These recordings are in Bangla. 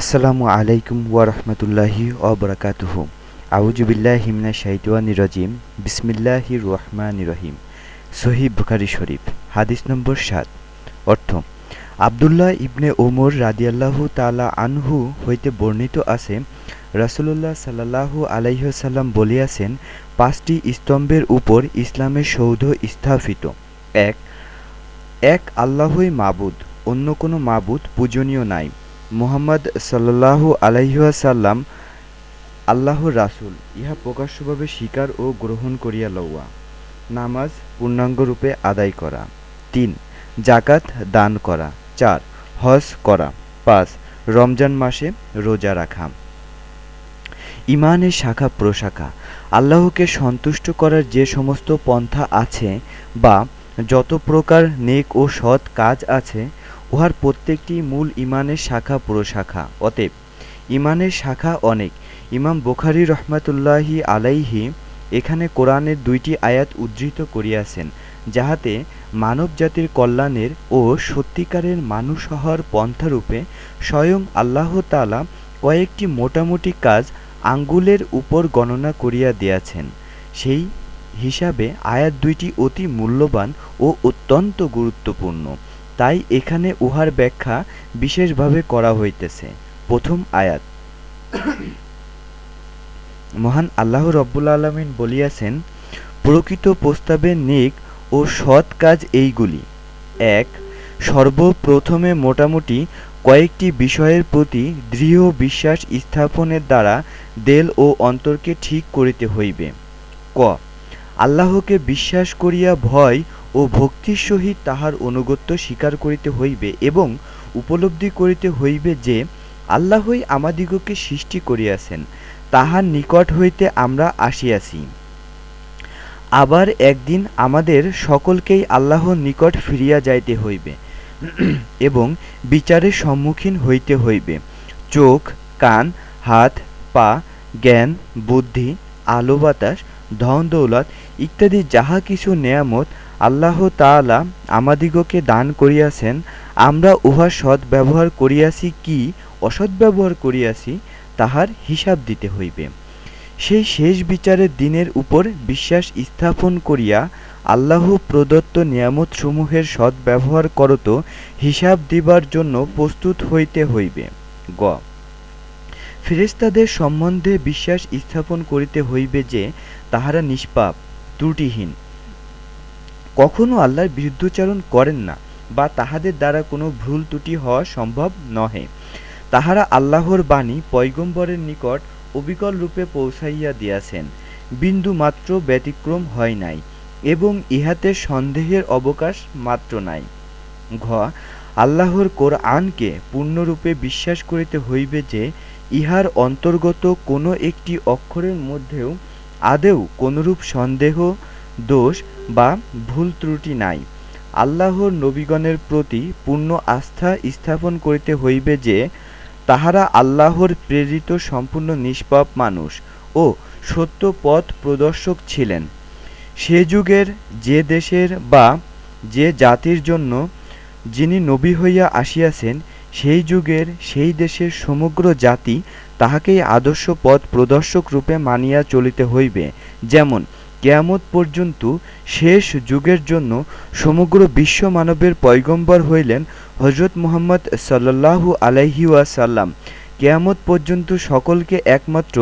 আসসালামু আলাইকুম ওয়ারহমতুল্লাহি অবরাকাতুহু আউজুবিল্লাহ হিমনা শাহিদওয়ানি রাজিম। বিসমিল্লাহি রহমান রহিম। সহি বুখারি শরীফ, হাদিস নম্বর সাত। অর্থ, আবদুল্লাহ ইবনে ওমর রাদিয়াল্লাহু তালা আনহু হইতে বর্ণিত আছে, রাসুলুল্লাহ সাল্লাহু আলাইসাল্লাম বলিয়াছেন, পাঁচটি স্তম্ভের উপর ইসলামের সৌধ স্থাপিত। এক এক আল্লাহই মাবুদ, অন্য কোনো মাবুদ পূজনীয় নাই। মুহাম্মদ সাল্লাহু আলাইহাসাল্লাম আল্লাহর রাসুল, ইহা প্রকাশ্যভাবে স্বীকার ও গ্রহণ করিয়া লওয়া। নামাজ পূর্ণাঙ্গরূপে আদায় করা। তিন জাকাত দান করা। চার, হজ করা। পাঁচ, রমজান মাসে রোজা রাখা। ইমানের শাখা প্রশাখা। আল্লাহকে সন্তুষ্ট করার যে সমস্ত পন্থা আছে বা যত প্রকার নেক ও সৎ কাজ আছে উহার প্রত্যেকটি মূল ইমানের শাখা প্রশাখা। অতএব, ইমানের শাখা অনেক। ইমাম বোখারি রহমাতুল্লাহি আলাইহি এখানে কোরআনের দুইটি আয়াত উদ্ধৃত করিয়াছেন, যাহাতে মানব জাতির কল্যাণের ও সত্যিকারের মানুষ হওয়ার পন্থারূপে স্বয়ং আল্লাহ তালা কয়েকটি মোটামুটি কাজ আঙ্গুলের উপর গণনা করিয়া দিয়াছেন। সেই হিসাবে আয়াত দুইটি অতি মূল্যবান ও অত্যন্ত গুরুত্বপূর্ণ। তাই এখানে উহার ব্যাখ্যা বিশেষভাবে করা হইতেছে। প্রথম আয়াত। মহান আল্লাহ রব্বুল আলমিন বলিয়াছেন, প্রকৃত প্রস্তাবে নেক ও সৎ কাজ এইগুলি। এক, সর্বপ্রথমে মোটামুটি কয়েকটি বিষয়ের প্রতি দৃঢ় বিশ্বাস স্থাপনের দ্বারা দেল ও অন্তরকে ঠিক করিতে হইবে। ক, আল্লাহকে বিশ্বাস করিয়া ভয় ও ভক্তির সহিত তাহার অনুগত্য স্বীকার করিতে হইবে এবং উপলব্ধি করিতে হইবে যে আল্লাহই আমাদিগকে সৃষ্টি করিয়াছেন, তাহার নিকট হইতে আমরা আসিয়াছি। আবার একদিন আমাদের সকলকেই আল্লাহর নিকট ফিরিয়া যাইতে হইবে এবং বিচারের সম্মুখীন হইতে হইবে। চোখ, কান, হাত, পা, জ্ঞান, বুদ্ধি, আলো বাতাস ধন দৌলত ইত্যাদি যাহা কিছু নেয়ামত আল্লাহ তাআলা আমাদিগকে দান করিয়াছেন, আমরা উহা সৎ ব্যবহার করিয়াছি কি, অসৎ ব্যবহার করিয়াছি, তাহার হিসাব দিতে হইবে। সেই শেষ বিচারের দিনের উপর বিশ্বাস স্থাপন করিয়া আল্লাহ প্রদত্ত নিয়ামতসমূহের সৎ ব্যবহার করত, হিসাব দিবার জন্য প্রস্তুত হইতে হইবে। গ। ফেরেস্তাদের সম্বন্ধে বিশ্বাস স্থাপন করিতে হইবে যে, তাহারা নিষ্পাপ, ত্রুটিহীন কখনো আল্লাহর বিরুদ্ধচারণ করেন না বা তাহাদের দ্বারা কোনো ভুল ত্রুটি হওয়া সম্ভব নহে। তাহারা আল্লাহর বাণী পয়গম্বরের নিকট অবিকল রূপে পৌঁছাইয়া দিয়াছেন, বিন্দু মাত্র ব্যতিক্রম হয় নাই এবং ইহাতে সন্দেহের অবকাশ মাত্র নাই। ঘ, আল্লাহর কোরআনকে পূর্ণরূপে বিশ্বাস করিতে হইবে যে, ইহার অন্তর্গত কোনো একটি অক্ষরের মধ্যেও আদেও কোনরূপ সন্দেহ দোষ বা ভুল ত্রুটি নাই। আল্লাহর নবীগণের প্রতি পূর্ণ আস্থা স্থাপন করিতে হইবে যে, তাহারা আল্লাহর প্রেরিত সম্পূর্ণ নিষ্পাপ মানুষ ও সত্য পথ প্রদর্শক ছিলেন। সে যুগের যে দেশের বা যে জাতির জন্য যিনি নবী হইয়া আসিয়াছেন, সেই যুগের সেই দেশের সমগ্র জাতি তাহাকেই আদর্শ পথ প্রদর্শক রূপে মানিয়া চলিতে হইবে। যেমন কেয়ামত পর্যন্ত শেষ যুগের জন্য সমগ্র বিশ্ব মানবের পয়গম্বর হইলেন হজরত মুহাম্মদ সাল্লাহু আলাইহিওয়াসাল্লাম কেয়ামত পর্যন্ত সকলকে একমাত্র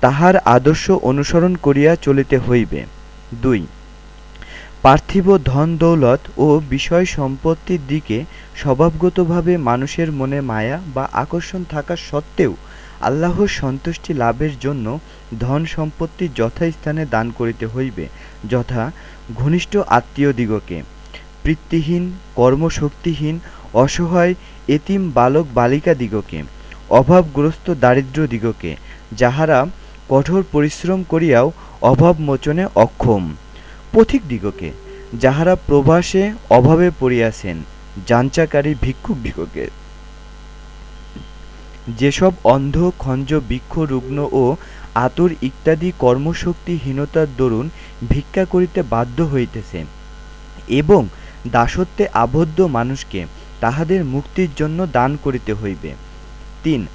তাহার আদর্শ অনুসরণ করিয়া চলিতে হইবে। দুই, পার্থিব ধন দৌলত ও বিষয় সম্পত্তির দিকে স্বভাবগতভাবে মানুষের মনে মায়া বা আকর্ষণ থাকা সত্ত্বেও আল্লাহর সন্তুষ্টি লাভের জন্য ধন সম্পত্তি যথাস্থানে দান করিতে হইবে, যথা ঘনিষ্ঠ আত্মীয়দিগকে বৃত্তিহীন, কর্মশক্তিহীন, অসহায়, এতিম বালক বালিকাদিগকে অভাবগ্রস্ত দারিদ্র দিগকে, যাহারা কঠোর পরিশ্রম করিয়াও অভাব মোচনে অক্ষম। পথিক দিগকে, যাহারা প্রবাসে অভাবে পড়িয়াছেন, যাঞ্চাকারী ভিক্ষুক দিগকে। যেসব অন্ধ, খঞ্জ, বৃক্ষ, রুগ্ন ও আতুর ইত্যাদি কর্মশক্তিহীনতার দরুন ভিক্ষা করিতে বাধ্য হইতেছে এবং দাসত্বে আবদ্ধ মানুষকে তাহাদের মুক্তির জন্য দান করিতে হইবে। তিন,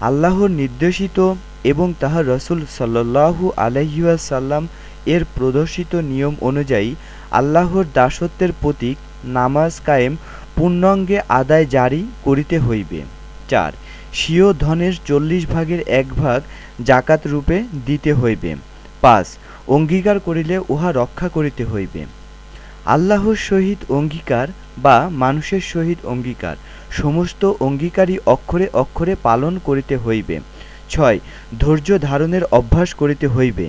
আল্লাহর নির্দেশিত এবং তাহার রসুল সাল্লাহু আলহিউসাল্লাম এর প্রদর্শিত নিয়ম অনুযায়ী আল্লাহর দাসত্বের প্রতীক নামাজ কায়েম পূর্ণাঙ্গে আদায় জারি করিতে হইবে। চার স্বীয় ধনের চল্লিশ ভাগের এক ভাগ জাকাত রূপে দিতে হইবে। পাঁচ, অঙ্গীকার করিলে উহা রক্ষা করিতে হইবে। আল্লাহর সহিত অঙ্গীকার বা মানুষের সহিত অঙ্গীকার, সমস্ত অঙ্গীকারী অক্ষরে অক্ষরে পালন করিতে হইবে। ছয়, ধৈর্য ধারণের অভ্যাস করিতে হইবে।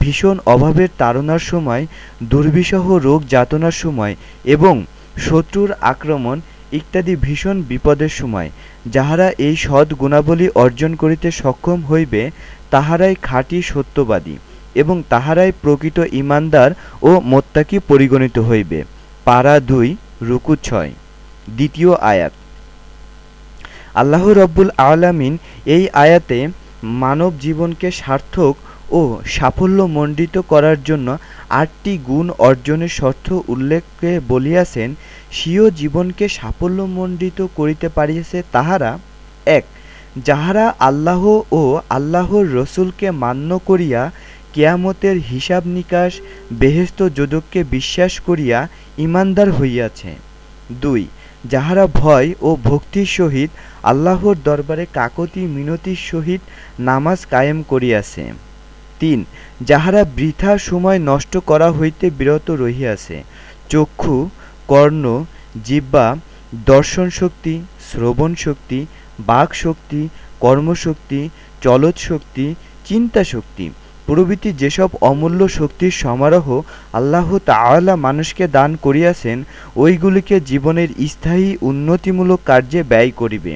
ভীষণ অভাবের তাড়নার সময়, দুর্বিষহ রোগ যাতনার সময় এবং শত্রুর আক্রমণ ইত্যাদি ভীষণ বিপদের সময়। যাহারা এই সৎ গুণাবলী অর্জন করিতে সক্ষম হইবে, তাহারাই খাঁটি সত্যবাদী এবং তাহারাই প্রকৃত ইমানদার ও মোত্তাকি পরিগণিত হইবে। পারা দুই, রুকু ছয়। দ্বিতীয় আয়াত। আল্লাহ রব্বুল আলামিন এই আয়াতে মানব জীবনকে সার্থক ও সাফল্যমণ্ডিত করার জন্য আটটি গুণ অর্জনের শর্ত উল্লেখে বলিয়াছেন স্বীয় জীবনকে সাফল্যমণ্ডিত করিতে পারিয়াছে তাহারা, এক, যাহারা আল্লাহ ও আল্লাহর রসুলকে মান্য করিয়া কেয়ামতের হিসাব নিকাশ বেহেস্ত যোদককে বিশ্বাস করিয়া ইমানদার হইয়াছে। দুই, যাহারা ভয় ও ভক্তির সহিত আল্লাহর দরবারে কাকতি মিনতির সহিত নামাজ কায়েম করিয়াছে। তিন, যাহারা বৃথা সময় নষ্ট করা হইতে বিরত রহিয়াছে, চক্ষু কর্ণ দর্শন শক্তি, শ্রবণ শক্তি, বাক শক্তি কর্মশক্তি চলৎ শক্তি, চিন্তা শক্তি প্রভৃতি যেসব অমূল্য শক্তির সমারোহ আল্লাহ তাআলা মানুষকে দান করিয়াছেন, ওইগুলিকে জীবনের স্থায়ী উন্নতিমূলক কার্যে ব্যয় করিবে।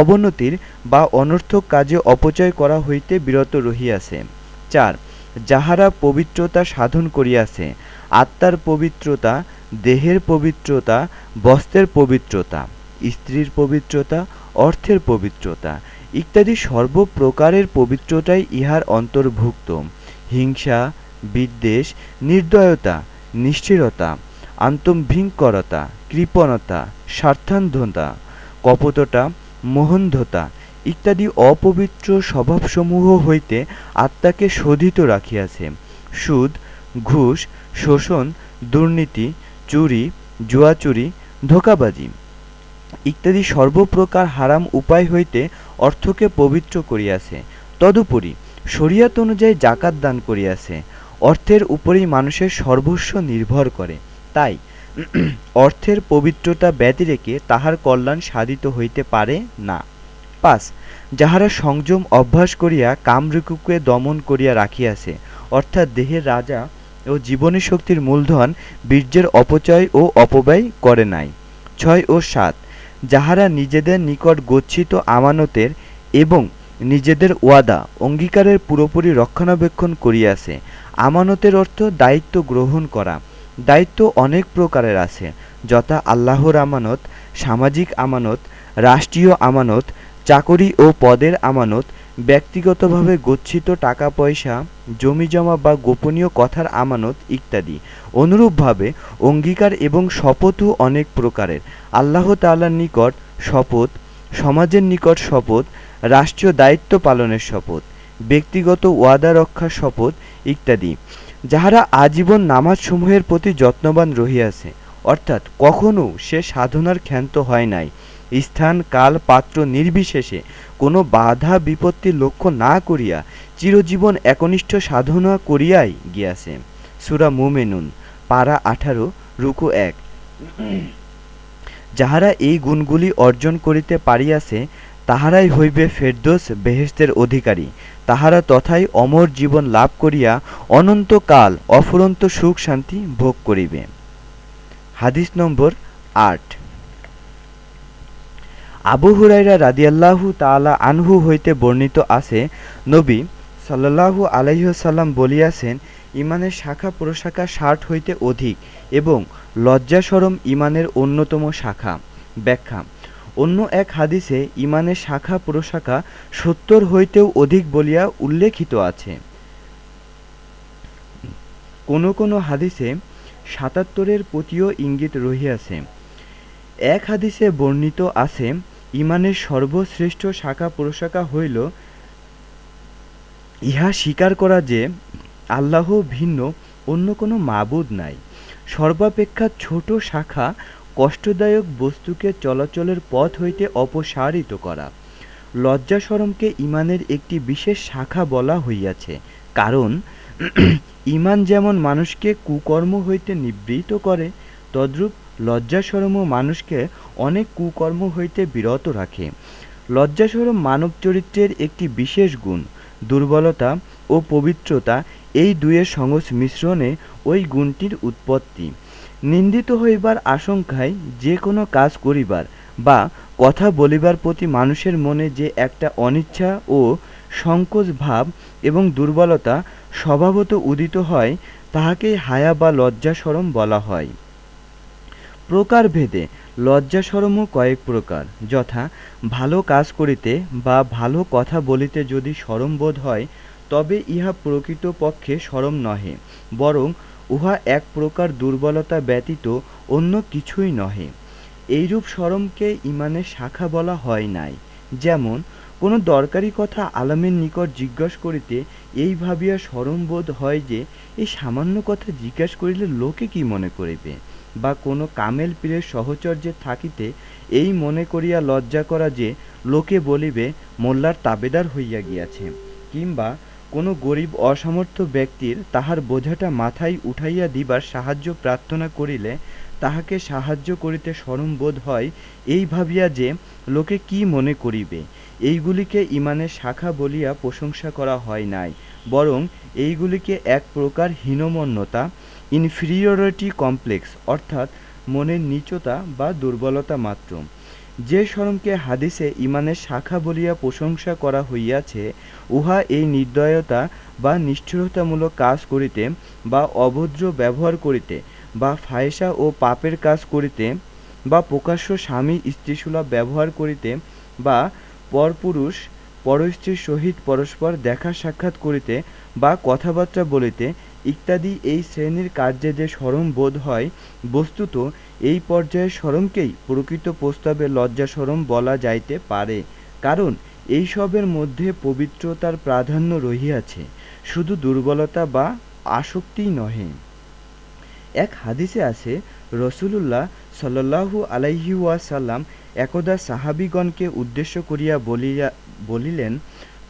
অবনতির বা অনর্থক কাজে অপচয় করা হইতে বিরত রহিয়াছে। চার, যাহারা পবিত্রতা সাধন করিয়াছে, আত্মার পবিত্রতা দেহের পবিত্রতা, বস্ত্রের পবিত্রতা, স্ত্রীর পবিত্রতা, অর্থের পবিত্রতা ইত্যাদি সর্বপ্রকারের পবিত্রতাই ইহার অন্তর্ভুক্ত। হিংসা, বিদ্বেষ, নির্দয়তা নিষ্ঠিরতা আন্তঃভিঙ্করতা কৃপণতা, স্বার্থান্ধতা, কপটতা, মোহন্ধতা ইত্যাদি অপবিত্র স্বভাবসমূহ হইতে আত্মাকে শোধিত রাখিয়াছে। সুদ, ঘুষ, শোষণ, দুর্নীতি চুরি জুয়াচুরি ধোকাবাজি ইত্যাদি সর্বপ্রকার হারাম উপায় হইতে অর্থকে পবিত্র করিয়াছে। তদুপরি শরিয়াত অনুযায়ী জাকাত দান করিয়াছে। অর্থের উপরেই মানুষের সর্বস্ব নির্ভর করে। তাই অর্থের পবিত্রতা ব্যতি রেখে তাহার কল্যাণ সাধিত হইতে পারে না। পাঁচ, যাহারা সংযম অভ্যাস করিয়া কামরূকুকে দমন করিয়া রাখিয়াছে, অর্থাৎ দেহের রাজা ও জীবনী শক্তির মূলধন বীর্যের অপচয় ও অপব্যয় করে নাই। ছয় ও সাত, যাহারা নিজেদের নিকট গচ্ছিত আমানতের এবং নিজেদের ওয়াদা, অঙ্গীকারের পুরোপুরি রক্ষণাবেক্ষণ করিয়াছে, আমানতের অর্থ দায়িত্ব গ্রহণ করা। দায়িত্ব অনেক প্রকারের আছে, যথা আল্লাহর আমানত, সামাজিক আমানত, রাষ্ট্রীয় আমানত, চাকরি ও পদের আমানত ব্যক্তিগতভাবে গচ্ছিত টাকা পয়সা জমিজমা বা গোপনীয় কথার আমানত ইত্যাদি। অনুরূপভাবে অঙ্গীকার এবং শপথও অনেক প্রকারের। আল্লাহ তাআলার নিকট শপথ, সমাজের নিকট শপথ, রাষ্ট্রীয় দায়িত্ব পালনের শপথ, ব্যক্তিগত ওয়াদা রক্ষার শপথ ইত্যাদি। যাহারা আজীবন নামাজসমূহের প্রতি যত্নবান রহিয়াছে, অর্থাৎ কখনও সে সাধনার ক্ষান্ত হয় নাই। স্থান কাল পাত্র নির্বিশেষে। কোনো বাধা বিপত্তি লক্ষ্য না করিয়া চিরজীবন একনিষ্ঠ সাধনা করিয়াই গিয়াছে। সুরা মুমেনুন, পারা আঠারো, রুকু এক। যাহারা এই গুণগুলি অর্জন করিতে পারিয়াছে, তাহারাই হইবে ফেরদোস বেহেস্তের অধিকারী। তাহারা তথায় অমর জীবন লাভ করিয়া অনন্তকাল অফুরন্ত সুখ শান্তি ভোগ করিবে। হাদিস নম্বর আট। আবু হুরাইরা রাদিয়াল্লাহু তাআলা আনহু হইতে বর্ণিত আছে, নবী সাল্লাল্লাহু আলাইহসাল্লাম বলিয়াছেন, ইমানের শাখা প্রশাখা ষাট হইতে অধিক এবং লজ্জাসরম ইমানের অন্যতম শাখা। ব্যাখ্যা, অন্য এক হাদিসে ইমানের শাখা প্রশাখা সত্তর হইতেও অধিক বলিয়া উল্লেখিত আছে। কোন কোন হাদিসে সাতাত্তরের প্রতিও ইঙ্গিত রহিয়াছে। এক হাদিসে বর্ণিত আছে ইমানের সর্বশ্রেষ্ঠ শাখা প্রশাখা হইল, ইহা স্বীকার করা যে আল্লাহ ভিন্ন, অন্য কোনো মাবুদ নাই। সর্বাপেক্ষা ছোট শাখা কষ্টদায়ক বস্তুকে চলাচলের পথ হইতে অপসারিত করা। লজ্জা শরমকে ইমানের একটি বিশেষ শাখা বলা হইয়াছে, কারণ ইমান যেমন মানুষকে কুকর্ম হইতে নিবৃত করে, তদ্রূপ লজ্জা শরমও মানুষকে অনেক কুকর্ম হইতে বিরত রাখে। লজ্জা শরম মানব চরিত্রের একটি বিশেষ গুণ, দুর্বলতা ও পবিত্রতা এই দুয়ের সংমিশ্রণে ওই গুণটির উৎপত্তি। নিন্দিত হইবার আশঙ্কায় যে কোনো কাজ করিবার বা কথা বলিবার প্রতি মানুষের মনে যে একটা অনিচ্ছা ও সংকোচ ভাব এবং দুর্বলতা স্বভাবত উদিত হয়, তাহাকেই হায়া বা লজ্জা শরম বলা হয়। প্রকারভেদে লজ্জা শরমও কয়েক প্রকার, যথা ভালো কাজ করিতে বা ভালো কথা বলিতে যদি শরম বোধ হয়, তবে ইহা প্রকৃত পক্ষে শরম নহে, বরং উহা এক প্রকার দুর্বলতা ব্যতীত অন্য কিছুই নহে। এইরূপ শরমকে ইমানের শাখা বলা হয় নাই। যেমন, কোনো দরকারি কথা আলমের নিকট জিজ্ঞাসা করিতে এই ভাবিয়া শরম বোধ হয় যে, এই সামান্য কথা জিজ্ঞাসা করিলে লোকে কি মনে করিবে? বা কোনো কামেল পীরের সহচর্যে থাকিতে এই মনে করিয়া লজ্জা করা যে লোকে বলিবে, মোল্লার তাবেদার হইয়া গিয়াছে, কিংবা কোনো গরিব অসমর্থ ব্যক্তির তাহার বোঝাটা মাথায় উঠাইয়া দিবার সাহায্য প্রার্থনা করিলে তাহাকে সাহায্য করিতে শরম বোধ হয়, এই ভাবিয়া যে লোকে কি মনে করিবে, এইগুলিকে ইমানের শাখা বলিয়া প্রশংসা করা হয় নাই, বরং এইগুলিকে এক প্রকার হীনমন্যতা ইনফিরিয়রিটি কমপ্লেক্স অর্থাৎ মনের নীচতা বা দুর্বলতা মাত্র। যে শরমকে হাদিসে ইমানের শাখা বলিয়া প্রশংসা করা হইয়াছে, উহা এই নির্দয়তা বা নিষ্ঠুরতামূলক কাজ করিতে বা অভদ্র ব্যবহার করিতে বা ফায়সা ও পাপের কাজ করিতে বা প্রকাশ্য স্বামী স্ত্রীসুলভ ব্যবহার করিতে বা পরপুরুষ পরস্ত্রীর সহিত পরস্পর দেখা সাক্ষাৎ করিতে বা কথাবার্তা বলিতে ইত্যাদি এই শ্রেণির কার্যে যে শরম বোধ হয়, বস্তুত এই পর্যায়ের শরমকেই প্রকৃত প্রস্তাবে লজ্জা শরম বলা যাইতে পারে, কারণ এইসবের মধ্যে পবিত্রতার প্রাধান্য রহিয়াছে, শুধু দুর্বলতা বা আসক্তিই নহে। এক হাদিসে আছে, রসুলুল্লাহ সাল্লাহু আলাইহি ওয়াসাল্লাম একদা সাহাবিগণকে উদ্দেশ্য করিয়া বলিয়া বলিলেন,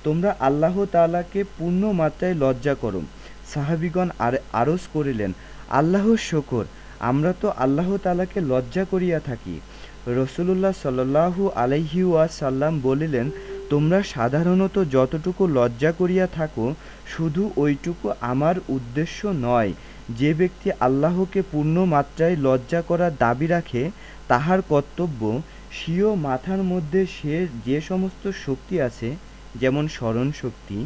তোমরা আল্লাহ তাআলাকে পূর্ণ মাত্রায় লজ্জা করো সাহাবিগণ আর আরজ করিলেন, আল্লাহর শকর, আমরা তো আল্লাহ তালাকে লজ্জা করিয়া থাকি। রসুলুল্লাহ সাল্লাহু আলাইহি ওয়াসাল্লাম বলিলেন, তোমরা সাধারণত যতটুকু লজ্জা করিয়া থাকো, শুধু ওইটুকু আমার উদ্দেশ্য নয়। যে ব্যক্তি আল্লাহকে পূর্ণ মাত্রায় লজ্জা করার দাবি রাখে, তাহার কর্তব্য, স্বীয় মাথার মধ্যে সে যে সমস্ত শক্তি আছে, যেমন স্মরণ শক্তি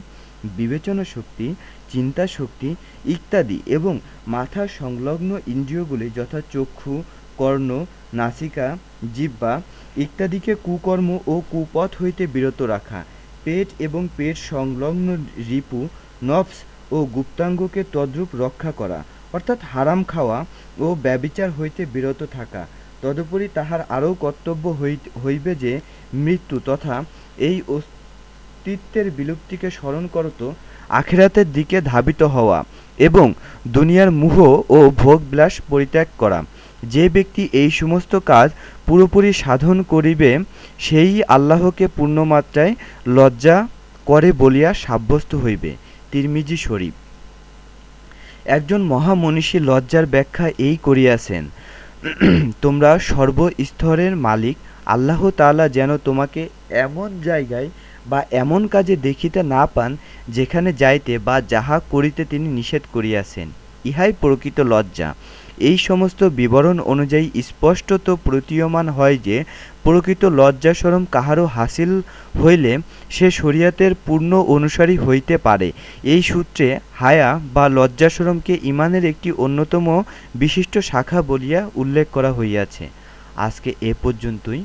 বিবেচনা শক্তি চিন্তা শক্তি ইত্যাদি এবং মাথার সংলগ্ন ইন্দ্রিয়গুলি যথা চক্ষু, কর্ণ, নাসিকা, জিহ্বা ইত্যাদিকে কুকর্ম ও কুপথ হইতে বিরত রাখা। পেট এবং পেট সংলগ্ন রিপু নফস ও গুপ্তাঙ্গকে তদ্রূপ রক্ষা করা, অর্থাৎ হারাম খাওয়া ও ব্যবিচার হইতে বিরত থাকা। তদুপরি তাহার আরও কর্তব্য হই হইবে যে, মৃত্যু তথা এই অস্তিত্বের বিলুপ্তিকে স্মরণ করত আখিরাতের দিকে ধাবিত হওয়া এবং দুনিয়ার মুহ ও ভোগবিলাস পরিত্যাগ করা। যে ব্যক্তি এই সমস্ত কাজ পুরোপুরি সাধন করিবে, সেই আল্লাহকে পূর্ণমাত্রায় লজ্জা করে বলিয়া সাব্যস্ত হইবে। তিরমিজি শরীফ। একজন মহামনীষী লজ্জার ব্যাখ্যা এই করিয়াছেন, তোমরা সর্বস্তরের মালিক, আল্লাহ তাআলা যেন তোমাকে এমন জায়গায় বা এমন কাজে দেখিতে না পান যেখানে যাইতে বা যাহা করিতে তিনি নিষেধ করিয়াছেন। ইহাই প্রকৃত লজ্জা। এই সমস্ত বিবরণ অনুযায়ী স্পষ্টত প্রতীয়মান হয় যে, প্রকৃত লজ্জা কাহারও হাসিল হইলে সে শরিয়াতের পূর্ণ অনুসারী হইতে পারে। এই সূত্রে হায়া বা লজ্জা শরমকে ইমানের একটি অন্যতম বিশিষ্ট শাখা বলিয়া উল্লেখ করা হইয়াছে। আজকে এ পর্যন্তই।